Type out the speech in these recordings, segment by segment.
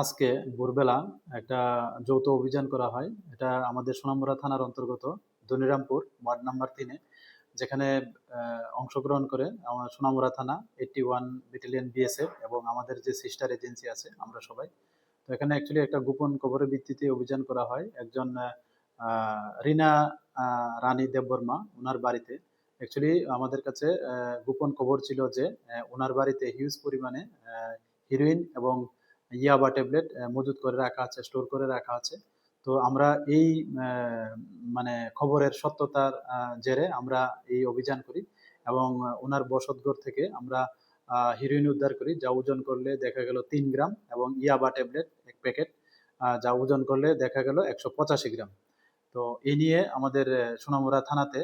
আজকে ভোরবেলা একটা যৌথ অভিযান করা হয়। এটা আমাদের সোনামুড়া থানার অন্তর্গত দনিরামপুর ওয়ার্ড নাম্বার তিনে, যেখানে অংশগ্রহণ করে আমার সোনামুড়া থানা এইটটি ওয়ান ব্যাটালিয়ন বিএসএফ এবং আমাদের যে সিস্টার এজেন্সি আছে, আমরা সবাই। তো এখানে অ্যাকচুয়ালি একটা গোপন খবরের ভিত্তিতে অভিযান করা হয়। একজন রিনা রানী দেববর্মা ওনার বাড়িতে। অ্যাকচুয়ালি আমাদের কাছে গোপন খবর ছিল যে ওনার বাড়িতে হিউজ পরিমাণে হিরোইন এবং ইয়াবা ট্যাবলেট মজুত করে রাখা আছে স্টোর করে রাখা আছে। তো আমরা এই মানে খবরের সত্যতার জেরে আমরা এই অভিযান করি এবং ওনার বসতঘর থেকে আমরা হিরোইন উদ্ধার করি। যা ওজন করলে দেখা গেল তিন গ্রাম এবং ইয়াবা ট্যাবলেট এক প্যাকেট যা ওজন করলে দেখা গেল একশো পঁচাশি গ্রাম। তো এই নিয়ে আমাদের আহ, সোনামুড়া থানাতে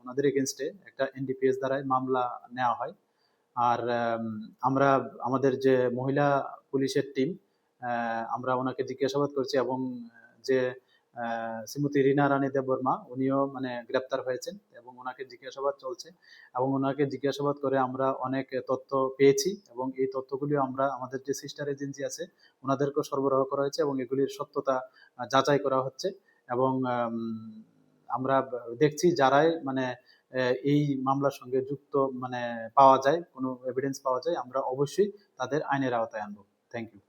ওনাদের এগেনস্টে একটা এনডিপিএস দ্বারাই মামলা নেওয়া হয়। আর আমরা, আমাদের যে মহিলা পুলিশের টিম আমরা ওনাকে জিজ্ঞাসাবাদ করছি এবং যে শ্রীমতী রীনা রানী দেববর্মা, উনিও মানে গ্রেপ্তার হয়েছেন এবং ওনাকে জিজ্ঞাসাবাদ চলছে এবং ওনাকে জিজ্ঞাসাবাদ করে আমরা অনেক তথ্য পেয়েছি এবং এই তথ্যগুলিও আমরা, আমাদের যে সিস্টার এজেন্সি আছে, ওনাদেরকেও সরবরাহ করা হয়েছে এবং এগুলির সত্যতা যাচাই করা হচ্ছে এবং আমরা দেখছি যারাই মানে এই মামলার সঙ্গে যুক্ত মানে পাওয়া যায়, কোনো এভিডেন্স পাওয়া যায়, আমরা অবশ্যই তাদের আইনের আওতায় আনব। Thank you